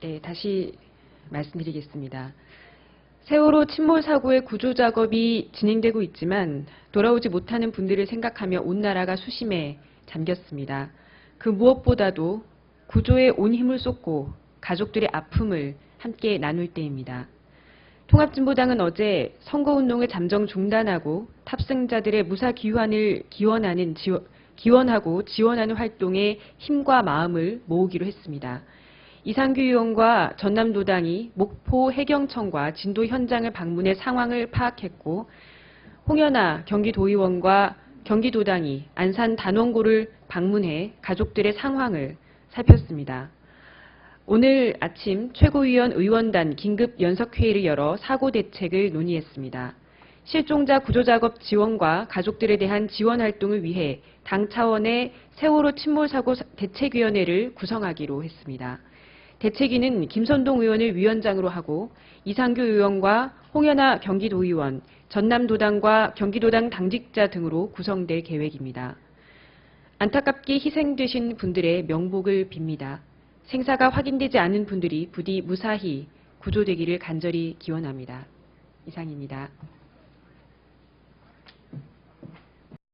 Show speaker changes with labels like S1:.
S1: 네, 다시 말씀드리겠습니다. 세월호 침몰 사고의 구조 작업이 진행되고 있지만 돌아오지 못하는 분들을 생각하며 온 나라가 수심에 잠겼습니다. 그 무엇보다도 구조에 온 힘을 쏟고 가족들의 아픔을 함께 나눌 때입니다. 통합진보당은 어제 선거운동을 잠정 중단하고 탑승자들의 무사 귀환을 기원하는 지원, 기원하고 지원하는 활동에 힘과 마음을 모으기로 했습니다. 이상규 의원과 전남도당이 목포 해경청과 진도 현장을 방문해 상황을 파악했고 홍연아 경기도의원과 경기도당이 안산 단원고를 방문해 가족들의 상황을 살폈습니다. 오늘 아침 최고위원 의원단 긴급 연석회의를 열어 사고 대책을 논의했습니다. 실종자 구조작업 지원과 가족들에 대한 지원 활동을 위해 당 차원의 세월호 침몰 사고 대책위원회를 구성하기로 했습니다. 대책위는 김선동 의원을 위원장으로 하고 이상규 의원과 홍연아 경기도의원, 전남도당과 경기도당 당직자 등으로 구성될 계획입니다. 안타깝게 희생되신 분들의 명복을 빕니다. 생사가 확인되지 않은 분들이 부디 무사히 구조되기를 간절히 기원합니다. 이상입니다.